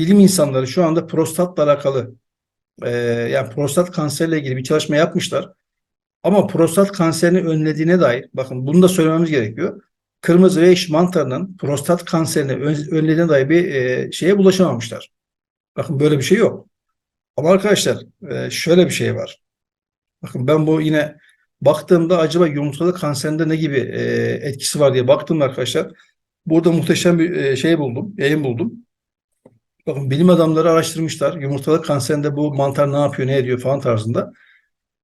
bilim insanları şu anda prostatla alakalı e, yani prostat kanseriyle ilgili bir çalışma yapmışlar. Ama prostat kanserini önlediğine dair bakın bunu da söylememiz gerekiyor. Kırmızı reiş mantarının prostat kanserini ön- önlediğine dair bir e, şeye bulaşamamışlar. Bakın böyle bir şey yok. Ama arkadaşlar e, şöyle bir şey var. Bakın ben bu yine baktığımda acaba yumurtalık kanserinde ne gibi e, etkisi var diye baktım arkadaşlar. Burada muhteşem bir e, şey buldum, yayın buldum. Bakın bilim adamları araştırmışlar. Yumurtalık kanserinde bu mantar ne yapıyor, ne ediyor falan tarzında.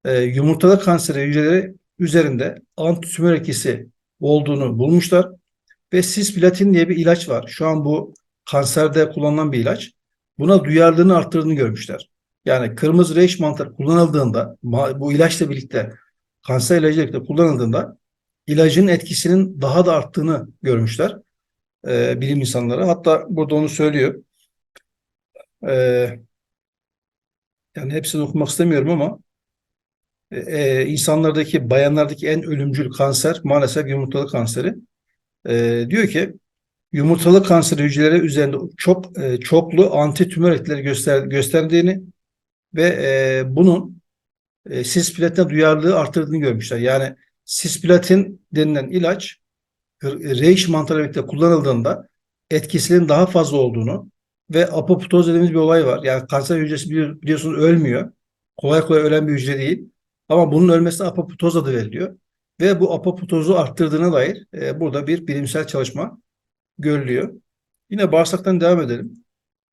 E, yumurtalık kanseri hücreleri üzerinde antitümör etkisi olduğunu bulmuşlar. Ve cisplatin diye bir ilaç var. Şu an bu kanserde kullanılan bir ilaç. Buna duyarlılığını arttırdığını görmüşler. Yani kırmızı reiş mantarı kullanıldığında bu ilaçla birlikte kanser ilacıyla birlikte kullanıldığında ilacın etkisinin daha da arttığını görmüşler e, bilim insanları. Hatta burada onu söylüyor. E, yani hepsini okumak istemiyorum ama e, e, insanlardaki bayanlardaki en ölümcül kanser maalesef yumurtalık kanseri. E, diyor ki yumurtalık kanseri hücreleri üzerinde çok e, çoklu antitümör etkileri göster, gösterdiğini ve e, bunun e, sisplatine duyarlılığı arttırdığını görmüşler. Yani sisplatin denilen ilaç reiş mantarı birlikte kullanıldığında etkisinin daha fazla olduğunu ve apoptoz dediğimiz bir olay var. Yani kanser hücresi bili- biliyorsunuz ölmüyor. Kolay kolay ölen bir hücre değil. Ama bunun ölmesine apoptoz adı veriliyor. Ve bu apoptozu arttırdığına dair e, burada bir bilimsel çalışma görülüyor. Yine bağırsaktan devam edelim.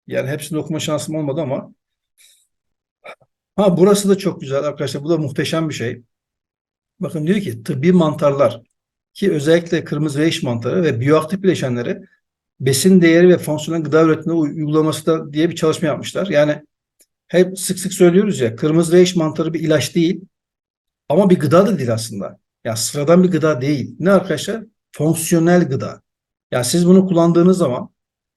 Yani hepsini okuma şansım olmadı ama ha burası da çok güzel arkadaşlar. Bu da muhteşem bir şey. Bakın diyor ki tıbbi mantarlar ki özellikle kırmızı reiş mantarı ve biyoaktif bileşenleri besin değeri ve fonksiyonel gıda üretimine uy- uygulaması da diye bir çalışma yapmışlar. Yani hep sık sık söylüyoruz ya kırmızı reiş mantarı bir ilaç değil ama bir gıda da değil aslında. Ya sıradan bir gıda değil. Ne arkadaşlar? Fonksiyonel gıda. Yani siz bunu kullandığınız zaman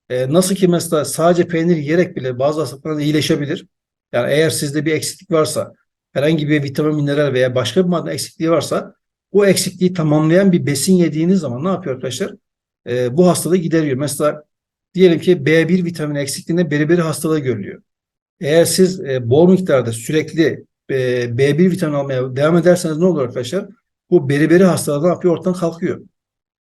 e, nasıl ki mesela sadece peynir yiyerek bile bazı hastalıklardan iyileşebilir. Yani eğer sizde bir eksiklik varsa, herhangi bir vitamin, mineral veya başka bir madde eksikliği varsa o eksikliği tamamlayan bir besin yediğiniz zaman ne yapıyor arkadaşlar? E, bu hastalığı gideriyor. Mesela diyelim ki B1 vitamini eksikliğinde beriberi hastalığı görülüyor. Eğer siz e, bol miktarda sürekli e, B1 vitamini almaya devam ederseniz ne olur arkadaşlar? Bu beriberi hastalığı ne yapıyor? Ortadan kalkıyor.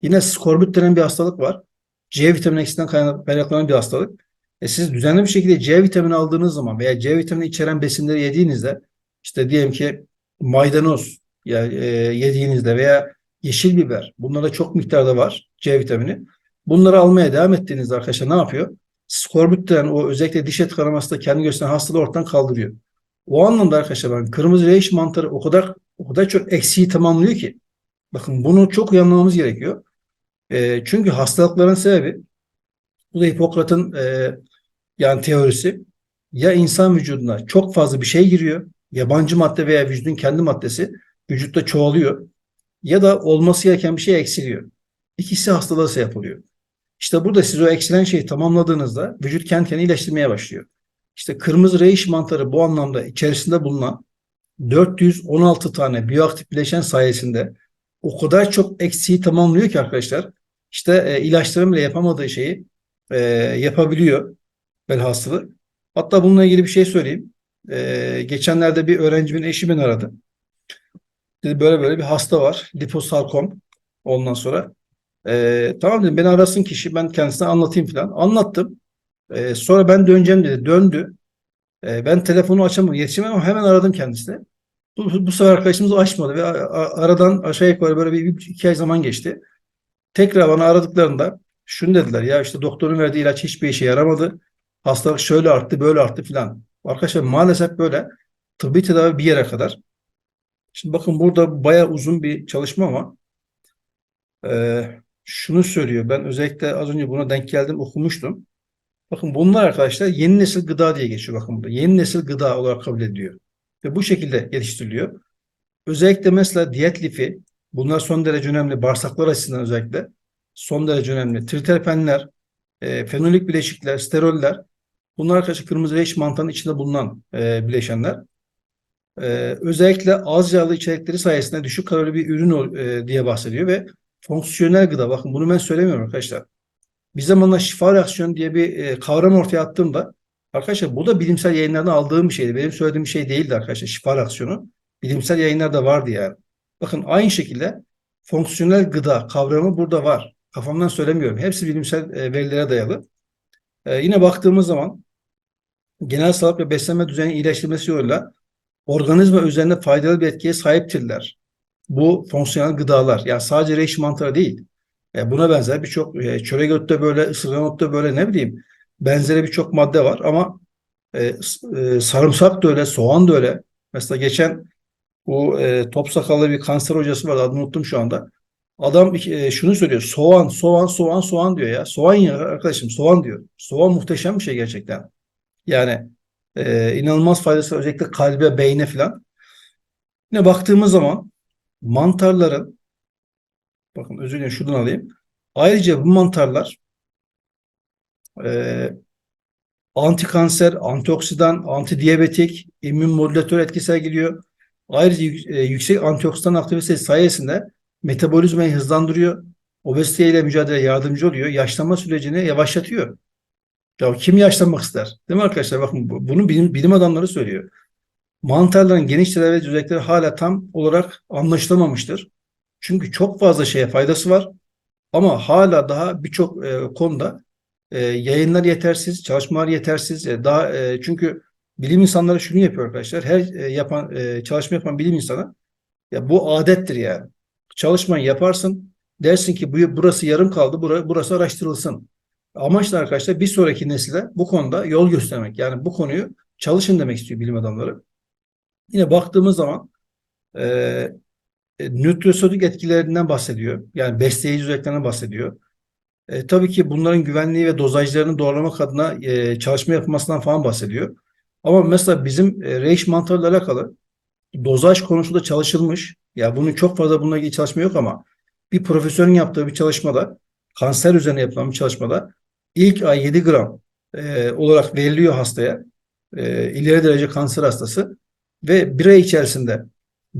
Yine skorbut denen bir hastalık var. C vitamini eksikliğinden kaynak- kaynaklanan bir hastalık. E siz düzenli bir şekilde C vitamini aldığınız zaman veya C vitamini içeren besinleri yediğinizde işte diyelim ki maydanoz ya, e, yediğinizde veya yeşil biber bunlarda çok miktarda var C vitamini. Bunları almaya devam ettiğinizde arkadaşlar ne yapıyor? Skorbut denen o özellikle diş et kanamasında kendi gösteren hastalığı ortadan kaldırıyor. O anlamda arkadaşlar ben kırmızı reiş mantarı o kadar o kadar çok eksiği tamamlıyor ki. Bakın bunu çok iyi anlamamız gerekiyor. E, çünkü hastalıkların sebebi bu da Hipokrat'ın e, yani teorisi ya insan vücuduna çok fazla bir şey giriyor, yabancı madde veya vücudun kendi maddesi vücutta çoğalıyor ya da olması gereken bir şey eksiliyor. İkisi hastalığa sebep oluyor. İşte burada siz o eksilen şeyi tamamladığınızda vücut kendi kendini iyileştirmeye başlıyor. İşte kırmızı reiş mantarı bu anlamda içerisinde bulunan 416 tane biyoaktif bileşen sayesinde o kadar çok eksiği tamamlıyor ki arkadaşlar. İşte e, ilaçların bile yapamadığı şeyi e, yapabiliyor velhasılı. Hatta bununla ilgili bir şey söyleyeyim. E, geçenlerde bir öğrencimin eşi beni aradı. Dedi böyle böyle bir hasta var. Liposarkom. Ondan sonra e, tamam dedim beni arasın kişi ben kendisine anlatayım falan. Anlattım. E, sonra ben döneceğim dedi. Döndü. E, ben telefonu açamadım. Yetişemedim ama hemen aradım kendisine. Bu, bu sefer arkadaşımız açmadı ve aradan aşağı yukarı böyle bir iki ay zaman geçti. Tekrar bana aradıklarında şunu dediler ya işte doktorun verdiği ilaç hiçbir işe yaramadı. Hastalık şöyle arttı böyle arttı filan. Arkadaşlar maalesef böyle tıbbi tedavi bir yere kadar. Şimdi bakın burada bayağı uzun bir çalışma ama e, şunu söylüyor. Ben özellikle az önce buna denk geldim okumuştum. Bakın bunlar arkadaşlar yeni nesil gıda diye geçiyor bakın burada. Yeni nesil gıda olarak kabul ediliyor. Ve bu şekilde yetiştiriliyor. Özellikle mesela diyet lifi bunlar son derece önemli. Bağırsaklar açısından özellikle son derece önemli. Triterpenler, e, fenolik bileşikler, steroller bunlar arkadaşlar kırmızı reiş mantarının içinde bulunan e, bileşenler. E, özellikle az yağlı içerikleri sayesinde düşük kalorili bir ürün e, diye bahsediyor ve fonksiyonel gıda. Bakın bunu ben söylemiyorum arkadaşlar. bir zamanlar şifa reaksiyonu diye bir e, kavram ortaya attığımda arkadaşlar bu da bilimsel yayınlardan aldığım bir şeydi. Benim söylediğim bir şey değildi arkadaşlar şifa reaksiyonu. Bilimsel yayınlarda vardı yani. Bakın aynı şekilde fonksiyonel gıda kavramı burada var. Kafamdan söylemiyorum. Hepsi bilimsel e, verilere dayalı. E, yine baktığımız zaman genel sağlık ve beslenme düzeni iyileştirmesi yoluyla organizma üzerinde faydalı bir etkiye sahiptirler. Bu fonksiyonel gıdalar. Yani sadece reishi mantarı değil. E, buna benzer birçok e, çörek otu böyle, ısırgan otu böyle ne bileyim benzeri birçok madde var ama e, e, sarımsak da öyle, soğan da öyle. Mesela geçen bu e, top sakallı bir kanser hocası var adını unuttum şu anda. Adam e, şunu söylüyor. Soğan, soğan, soğan, soğan diyor ya. Soğan ya arkadaşım soğan diyor. Soğan muhteşem bir şey gerçekten. Yani e, inanılmaz faydası. Özellikle kalbe, beyne falan. Yine baktığımız zaman mantarların bakın özür dilerim şuradan alayım. Ayrıca bu mantarlar e, antikanser, antioksidan, antidiyabetik, immün modülatör etkisi sergiliyor. Ayrıca e, yüksek antioksidan aktivitesi sayesinde metabolizmayı hızlandırıyor. Obeziteyle mücadele yardımcı oluyor. Yaşlanma sürecini yavaşlatıyor. Ya kim yaşlanmak ister? Değil mi arkadaşlar? Bakın bunu bilim, bilim adamları söylüyor. Mantarların geniş tedavi özellikleri hala tam olarak anlaşılamamıştır. Çünkü çok fazla şeye faydası var. Ama hala daha birçok e, konuda e, yayınlar yetersiz, çalışmalar yetersiz. E, daha e, çünkü bilim insanları şunu yapıyor arkadaşlar. Her e, yapan e, çalışma yapan bilim insanı ya bu adettir yani. Çalışmayı yaparsın. Dersin ki bu burası yarım kaldı. Burası, burası araştırılsın. Amaç da arkadaşlar bir sonraki nesile bu konuda yol göstermek. Yani bu konuyu çalışın demek istiyor bilim adamları. Yine baktığımız zaman e, e, nütrosodik etkilerinden bahsediyor. Yani besleyici özelliklerinden bahsediyor. E, tabii ki bunların güvenliği ve dozajlarını doğrulamak adına e, çalışma yapılmasından falan bahsediyor. Ama mesela bizim e, reishi mantarıyla alakalı dozaj konusunda çalışılmış. Ya bunun çok fazla bununla ilgili çalışma yok ama bir profesörün yaptığı bir çalışmada kanser üzerine yapılan bir çalışmada ilk ay 7 gram e, olarak veriliyor hastaya. E, ileri derece kanser hastası ve bir ay içerisinde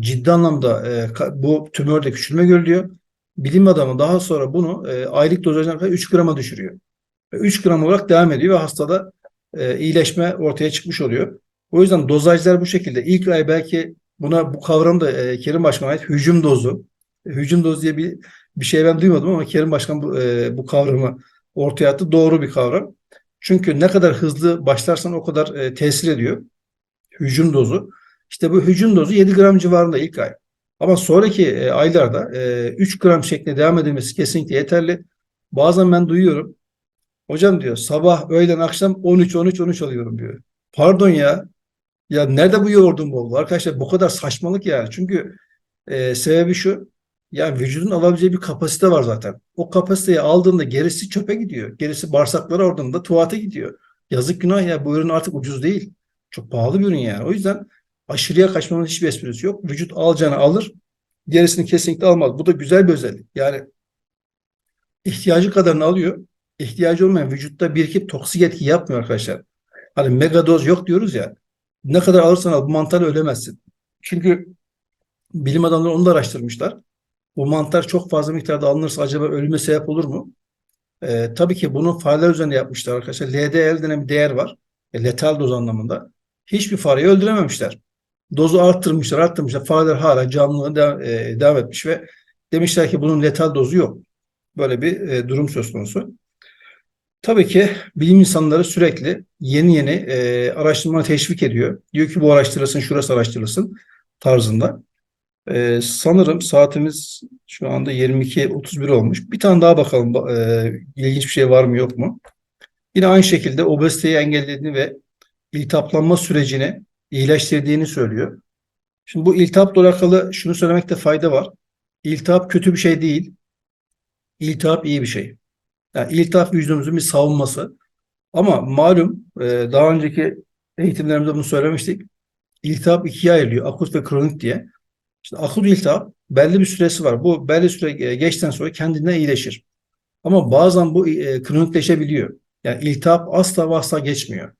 ciddi anlamda e, bu tümörde küçülme görülüyor. Bilim adamı daha sonra bunu e, aylık dozajına kadar 3 grama düşürüyor. 3 gram olarak devam ediyor ve hastada e, iyileşme ortaya çıkmış oluyor. O yüzden dozajlar bu şekilde. İlk ay belki buna bu kavram da e, Kerim Başkan'a ait hücum dozu. E, hücum dozu diye bir bir şey ben duymadım ama Kerim Başkan bu, e, bu kavramı ortaya attı. Doğru bir kavram. Çünkü ne kadar hızlı başlarsan o kadar e, tesir ediyor. Hücum dozu. İşte bu hücum dozu 7 gram civarında ilk ay. Ama sonraki e, aylarda e, 3 gram şeklinde devam edilmesi kesinlikle yeterli. Bazen ben duyuyorum. Hocam diyor sabah, öğlen, akşam 13 13 13 alıyorum diyor. Pardon ya. Ya nerede bu yoğurdun bol? Arkadaşlar bu kadar saçmalık yani. Çünkü e, sebebi şu. Yani vücudun alabileceği bir kapasite var zaten. O kapasiteyi aldığında gerisi çöpe gidiyor. Gerisi bağırsaklara ordunda tuvalete gidiyor. Yazık günah ya bu ürün artık ucuz değil. Çok pahalı bir ürün yani. O yüzden aşırıya kaçmanın hiçbir esprisi yok. Vücut alacağını alır. Gerisini kesinlikle almaz. Bu da güzel bir özellik. Yani ihtiyacı kadarını alıyor. İhtiyacı olmayan vücutta birikip toksik etki yapmıyor arkadaşlar. Hani mega doz yok diyoruz ya. Ne kadar alırsan al bu mantarı ölemezsin. Çünkü bilim adamları onu da araştırmışlar. Bu mantar çok fazla miktarda alınırsa acaba ölüme sebep olur mu? Ee, tabii ki bunu fareler üzerinde yapmışlar arkadaşlar. LDL denen bir değer var. E, letal doz anlamında. Hiçbir fareyi öldürememişler. Dozu arttırmışlar, arttırmışlar. Fareler hala canlılığına devam, e, devam etmiş ve demişler ki bunun letal dozu yok. Böyle bir e, durum söz konusu. Tabii ki bilim insanları sürekli yeni yeni e, araştırma teşvik ediyor. Diyor ki bu araştırılsın, şurası araştırılsın tarzında. E, sanırım saatimiz şu anda 22.31 olmuş. Bir tane daha bakalım e, ilginç bir şey var mı yok mu? Yine aynı şekilde obeziteyi engellediğini ve iltihaplanma sürecini iyileştirdiğini söylüyor. Şimdi bu iltihapla alakalı şunu söylemekte fayda var. İltihap kötü bir şey değil. İltihap iyi bir şey. Yani iltihap vücudumuzun bir savunması. Ama malum e, daha önceki eğitimlerimizde bunu söylemiştik. İltihap ikiye ayrılıyor. Akut ve kronik diye. İşte akut iltihap belli bir süresi var. Bu belli süre geçten sonra kendinden iyileşir. Ama bazen bu e, kronikleşebiliyor. Yani iltihap asla asla geçmiyor.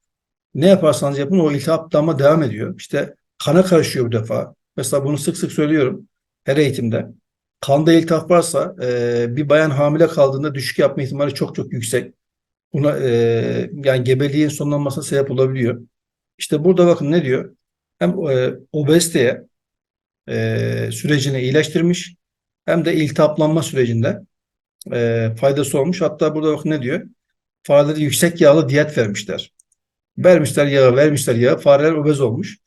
Ne yaparsanız yapın o iltihaplanma devam ediyor. İşte kana karışıyor bu defa. Mesela bunu sık sık söylüyorum her eğitimde. Kanda iltihap varsa e, bir bayan hamile kaldığında düşük yapma ihtimali çok çok yüksek. Buna e, yani gebeliğin sonlanmasına sebep olabiliyor. İşte burada bakın ne diyor? Hem e, obeziteye e, sürecini iyileştirmiş hem de iltihaplanma sürecinde e, faydası olmuş. Hatta burada bakın ne diyor? Farelere yüksek yağlı diyet vermişler. Vermişler yağı, vermişler yağı. Fareler obez olmuş.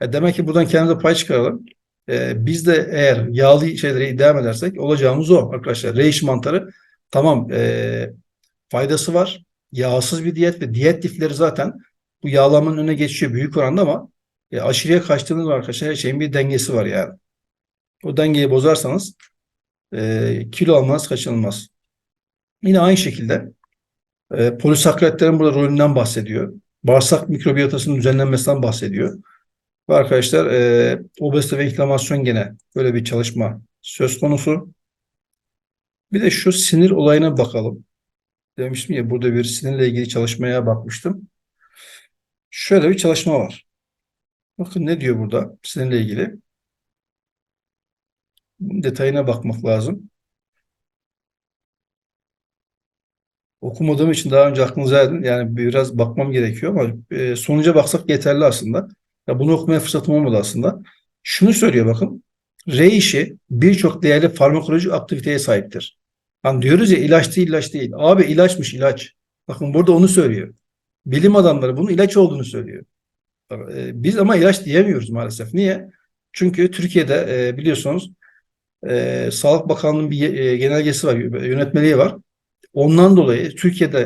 E demek ki buradan kendimize pay çıkaralım. E, biz de eğer yağlı şeylere devam edersek olacağımız o arkadaşlar. Reishi mantarı tamam e, faydası var. Yağsız bir diyet ve diyet lifleri zaten bu yağlamanın önüne geçiyor büyük oranda ama e, aşırıya kaçtığınız arkadaşlar her şeyin bir dengesi var yani. O dengeyi bozarsanız e, kilo almanız kaçınılmaz. Yine aynı şekilde e, polisakkaritlerin burada rolünden bahsediyor. Bağırsak mikrobiyotasının düzenlenmesinden bahsediyor. Ve arkadaşlar e, obezite ve inflamasyon gene böyle bir çalışma söz konusu. Bir de şu sinir olayına bakalım. Demiştim ya burada bir sinirle ilgili çalışmaya bakmıştım. Şöyle bir çalışma var. Bakın ne diyor burada sinirle ilgili. Bunun detayına bakmak lazım. Okumadığım için daha önce aklınıza geldi. Yani biraz bakmam gerekiyor ama e, sonuca baksak yeterli aslında. Ya bunu okumaya fırsatım olmadı aslında. Şunu söylüyor bakın. Reishi birçok değerli farmakolojik aktiviteye sahiptir. Hani diyoruz ya ilaç değil ilaç değil. Abi ilaçmış ilaç. Bakın burada onu söylüyor. Bilim adamları bunun ilaç olduğunu söylüyor. E, Biz ama ilaç diyemiyoruz maalesef. Niye? Çünkü Türkiye'de e, biliyorsunuz e, Sağlık Bakanlığı'nın bir e, genelgesi var, yönetmeliği var. Ondan dolayı Türkiye'de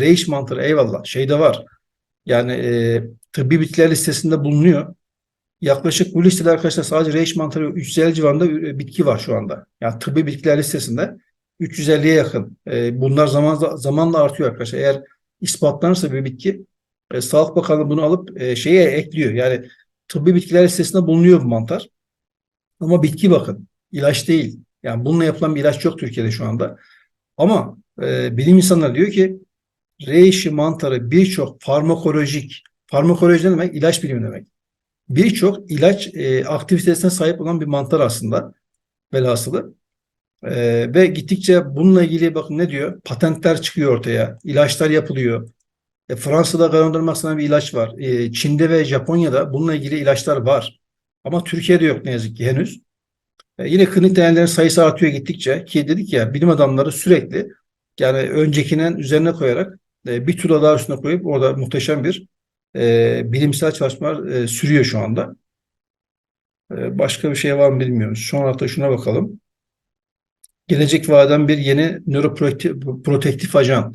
e, mantarı eyvallah şeyde var. Yani tıbbi bitkiler listesinde bulunuyor. Yaklaşık bu listede arkadaşlar sadece reishi mantarı 350 civarında bitki var şu anda. Yani tıbbi bitkiler listesinde 350'ye yakın. Bunlar zaman zamanla artıyor arkadaşlar. Eğer ispatlanırsa bir bitki e, Sağlık Bakanlığı bunu alıp e, şeye ekliyor. Yani tıbbi bitkiler listesinde bulunuyor bu mantar. Ama bitki bakın. ilaç değil. Yani bununla yapılan bir ilaç yok Türkiye'de şu anda. Ama e, bilim insanları diyor ki reishi mantarı birçok farmakolojik, farmakoloji ne demek? İlaç bilimi demek. Birçok ilaç e, aktivitesine sahip olan bir mantar aslında velhasılı. E, ve gittikçe bununla ilgili bakın ne diyor? Patentler çıkıyor ortaya. ilaçlar yapılıyor. E, Fransa'da kanındırmak bir ilaç var. E, Çin'de ve Japonya'da bununla ilgili ilaçlar var. Ama Türkiye'de yok ne yazık ki henüz. E, yine klinik deneylerin sayısı artıyor gittikçe ki dedik ya bilim adamları sürekli yani öncekinin üzerine koyarak e, bir tura daha üstüne koyup orada muhteşem bir e, bilimsel çalışmalar e, sürüyor şu anda. E, başka bir şey var mı bilmiyorum. Son hafta şuna bakalım. Gelecek vaden bir yeni nöroprotektif ajan.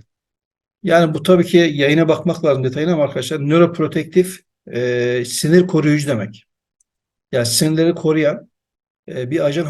Yani bu tabii ki yayına bakmak lazım detayına ama arkadaşlar nöroprotektif e, sinir koruyucu demek. Yani sinirleri koruyan e, bir ajan